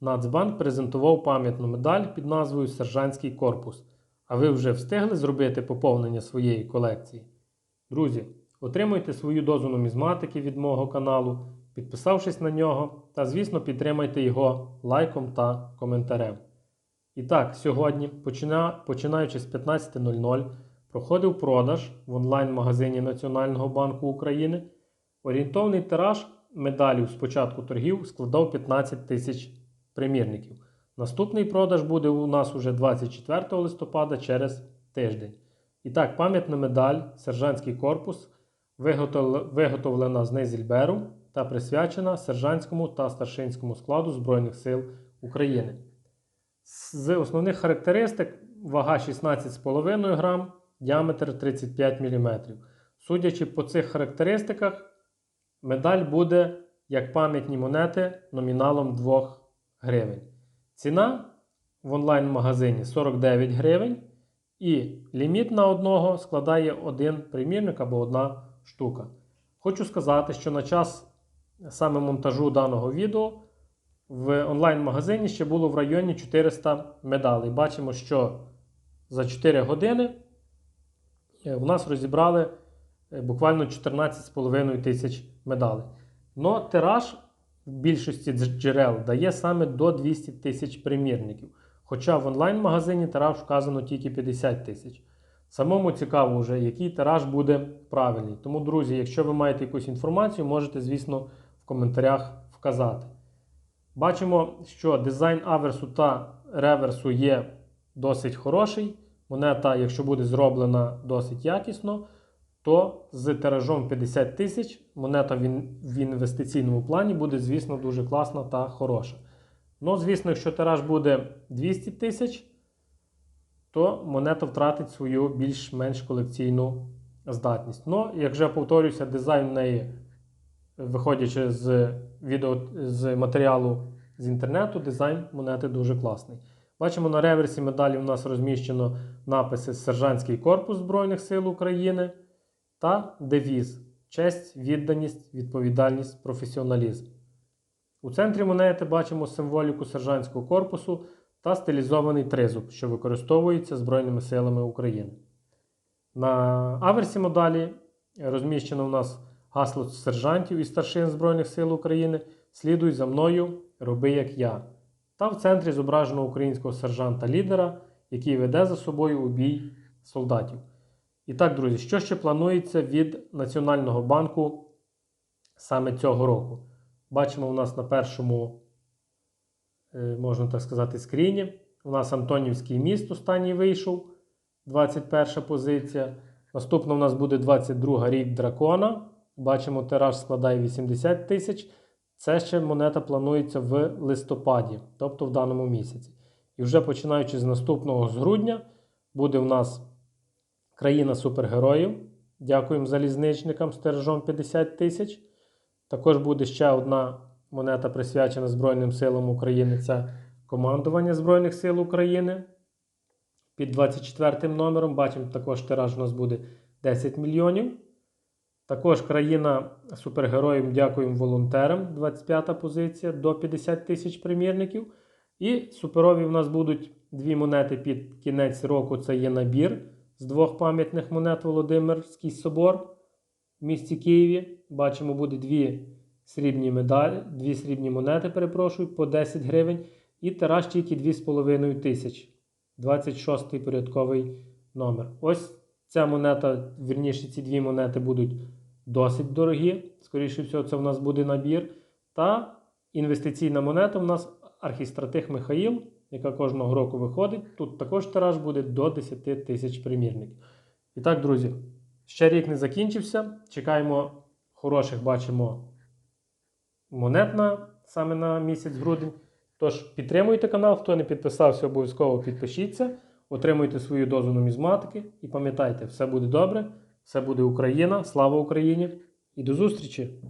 Нацбанк презентував пам'ятну медаль під назвою Сержантський корпус. А ви вже встигли зробити поповнення своєї колекції? Друзі, отримуйте свою дозу нумізматики від мого каналу, підписавшись на нього, та, звісно, підтримайте його лайком та коментарем. І так, сьогодні, починаючи з 15.00, проходив продаж в онлайн-магазині Національного банку України. Орієнтовний тираж медалів з початку торгів складав 15 тисяч примірників. Наступний продаж буде у нас уже 24 листопада через тиждень. І так, пам'ятна медаль Сержантський корпус виготовлена з Низільберу та присвячена сержантському та старшинському складу Збройних сил України. З основних характеристик вага 16,5 грам, діаметр 35 мм. Судячи по цих характеристиках, медаль буде як пам'ятні монети номіналом 2 гривень. Ціна в онлайн-магазині 49 гривень. І ліміт на одного складає один примірник або одна штука. Хочу сказати, що на час саме монтажу даного відео в онлайн-магазині ще було в районі 400 медалей. Бачимо, що за 4 години е, в нас розібрали е, буквально 14,5 тисяч медалей. Но тираж більшості джерел дає саме до 200 тисяч примірників. Хоча в онлайн-магазині тираж вказано тільки 50 тисяч. Самому цікаво вже, який тираж буде правильний. Тому, друзі, якщо ви маєте якусь інформацію, можете, звісно, в коментарях вказати. Бачимо, що дизайн аверсу та реверсу є досить хороший. Монета, якщо буде зроблена досить якісно, то з тиражом 50 тисяч монета в інвестиційному плані буде, звісно, дуже класна та хороша. Ну, звісно, якщо тираж буде 200 тисяч, то монета втратить свою більш-менш колекційну здатність. Ну, як вже повторюся, дизайн неї, виходячи з відео з матеріалу з інтернету, дизайн монети дуже класний. Бачимо, на реверсі медалі у нас розміщено написи Сержантський корпус Збройних сил України та девіз Честь, відданість, відповідальність, професіоналізм. У центрі монети бачимо символіку сержантського корпусу та стилізований тризуб, що використовується Збройними силами України. На аверсі медалі розміщено у нас гасло сержантів і старшин Збройних сил України Слідуй за мною, роби як я. Та в центрі зображено українського сержанта-лідера, який веде за собою у бій солдатів. І так, друзі, що ще планується від Національного банку саме цього року? Бачимо у нас на першому, е, можна так сказати, скріні. У нас Антонівський міст останній вийшов, 21 позиція. Наступно у нас буде 22 рік дракона. Бачимо, тираж складає 80 тисяч. Це ще монета планується в листопаді, тобто в даному місяці. І вже починаючи з наступного з грудня, буде у нас країна супергероїв. Дякуємо залізничникам з тиражом 50 тисяч. Також буде ще одна монета присвячена Збройним силам України. Це командування Збройних сил України. Під 24 номером бачимо, також тираж у нас буде 10 мільйонів. Також країна супергероїв дякуємо волонтерам. 25 позиція до 50 тисяч примірників. І суперові в нас будуть дві монети під кінець року. Це є набір з двох пам'ятних монет Володимирський собор в місті Києві. Бачимо, буде дві срібні медалі, дві срібні монети, перепрошую, по 10 гривень. І тираж тільки 2,5 тисяч. 26-й порядковий номер. Ось ця монета, вірніше, ці дві монети будуть досить дорогі. Скоріше всього, це в нас буде набір. Та інвестиційна монета в нас архістратих Михаїл, яка кожного року виходить. Тут також тираж буде до 10 тисяч примірників. І так, друзі, ще рік не закінчився. Чекаємо хороших, бачимо монет на, саме на місяць грудень. Тож підтримуйте канал, хто не підписався, обов'язково підпишіться, отримуйте свою дозу нумізматики і пам'ятайте, все буде добре, все буде Україна, слава Україні і до зустрічі!